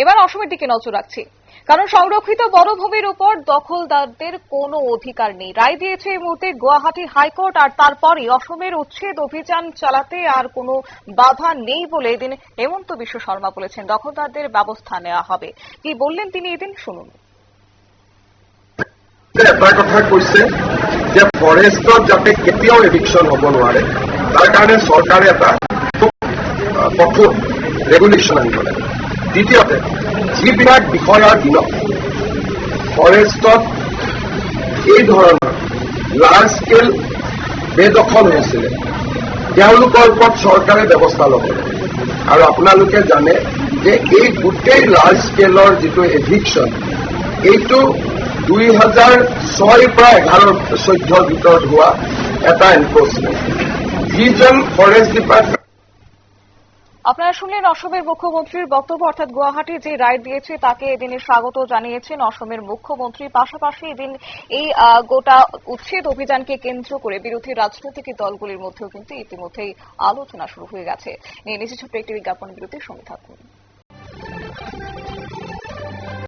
এবার অসমের দিকে নজর রাখছি। কারণ সংরক্ষিত বনভূমির উপর দখলদারদের কোনো অধিকার নেই। রায় দিয়েছে এই মুহূর্তে গুয়াহাটি হাইকোর্ট, আর তারপরই অসমের উচ্ছেদ অভিযান চালাতে আর কোনো বাধা নেই বলে এদিন হেমন্ত বিশ্ব শর্মা বলেছেন। দখলদারদের ব্যবস্থা নেওয়া হবে। কি বললেন তিনি এদিন? শুনুন। কথা কৈছে যে যাতে কেতিয়াও হ'ব দ্বিতীয়তে যিবিলাক বিষয়াৰ দিনত ফৰেষ্টত এই ধৰণৰ লাৰ্জ স্কেল বেদখল হৈছিলে তেওঁলোকৰ ওপৰত চৰকাৰে ব্যৱস্থা ল'ব আৰু আপোনালোকে জানে যে এই গোটেই লাৰ্জ স্কেলৰ যিটো এভিকশ্যন এইটো দুই হাজাৰ ছয়ৰ পৰা এঘাৰ চৈধ্যৰ ভিতৰত হোৱা এটা এনফৰ্চমেণ্ট যিজন ফৰেষ্ট ডিপাৰ্টমেণ্ট আপনারা শুনলেন অসমের মুখ্যমন্ত্রীর বক্তব্য, অর্থাৎ গুয়াহাটি যে রায় দিয়েছে তাকে এদিনের স্বাগত জানিয়েছেন অসমের মুখ্যমন্ত্রী। পাশাপাশি এদিন এই গোটা উচ্ছেদ অভিযানকে কেন্দ্র করে বিরোধী রাজনৈতিক দলগুলির মধ্যেও কিন্তু ইতিমধ্যেই আলোচনা শুরু হয়ে গেছে। নিয়ে নিচ্ছে ছোট্ট একটি বিজ্ঞাপন বিরতির সঙ্গে থাকুন।